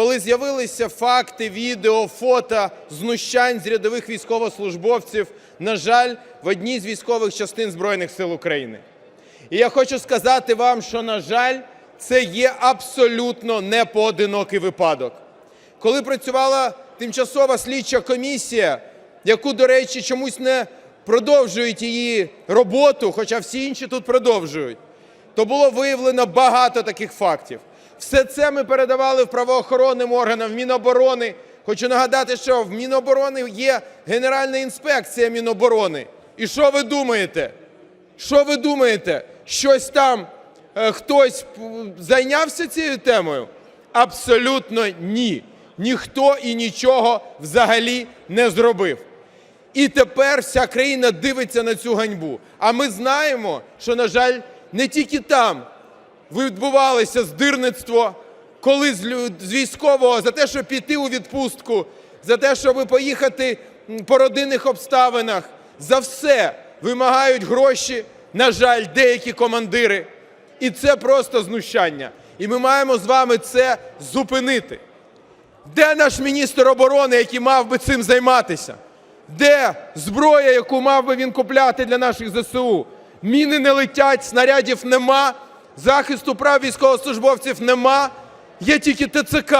Коли з'явилися факти, відео, фото знущань з рядових військовослужбовців, на жаль, в одній з військових частин Збройних сил України. І я хочу сказати вам, що, на жаль, це є абсолютно не поодинокий випадок. Коли працювала тимчасова слідча комісія, яку, до речі, чомусь не продовжують її роботу, хоча всі інші тут продовжують, то було виявлено багато таких фактів. Все це ми передавали в правоохоронним органам, в Міноборони. Хочу нагадати, що в Міноборони є Генеральна інспекція Міноборони. І що ви думаєте? Що ви думаєте? Щось там е, хтось зайнявся цією темою? Абсолютно ні. Ніхто і нічого взагалі не зробив. І тепер вся країна дивиться на цю ганьбу. А ми знаємо, що, на жаль, не тільки там відбувалося здирництво, коли з, військового за те, щоб піти у відпустку, за те, щоб поїхати по родинних обставинах, за все вимагають гроші, на жаль, деякі командири. І це просто знущання. І ми маємо з вами це зупинити. Де наш міністр оборони, який мав би цим займатися? Де зброя, яку мав би він купляти для наших ЗСУ? Міни не летять, снарядів нема, захисту прав військовослужбовців нема. Є тільки ТЦК.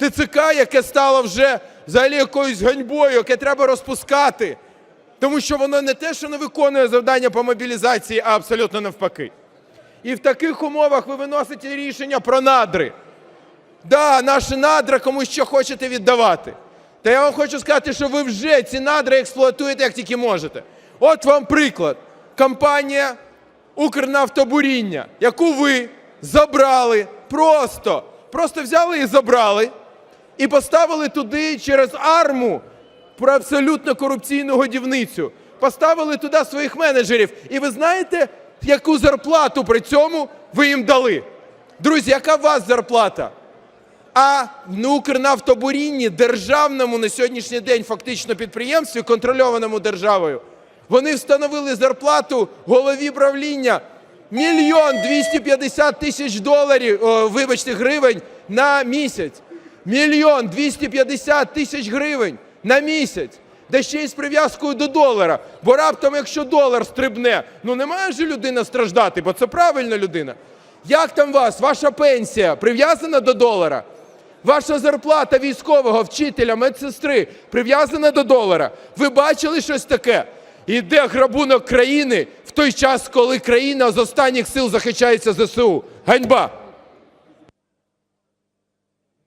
ТЦК, яке стало вже взагалі якоюсь ганьбою, яке треба розпускати. Тому що воно не те, що не виконує завдання по мобілізації, а абсолютно навпаки. І в таких умовах ви виносите рішення про надри. Да, наші надра комусь що хочете віддавати. Та я вам хочу сказати, що ви вже ці надра експлуатуєте як тільки можете. От вам приклад. Компанія Укрнафтобуріння, яку ви забрали просто, просто взяли і забрали, і поставили туди через арму про абсолютно корупційну годівницю. Поставили туди своїх менеджерів. І ви знаєте, яку зарплату при цьому ви їм дали? Друзі, яка у вас зарплата? А в Укрнафтобурінні, державному на сьогоднішній день фактично підприємстві, контрольованому державою, вони встановили зарплату голові правління мільйон 250 тисяч доларів, о, вибачте, гривень на місяць. Мільйон 250 тисяч гривень на місяць. Да ще й з прив'язкою до долара. Бо раптом, якщо долар стрибне, ну не має ж людина страждати, бо це правильна людина. Як там вас? Ваша пенсія прив'язана до долара? Ваша зарплата військового, вчителя, медсестри прив'язана до долара. Ви бачили щось таке? Іде грабунок країни в той час, коли країна з останніх сил захищається ЗСУ. Ганьба!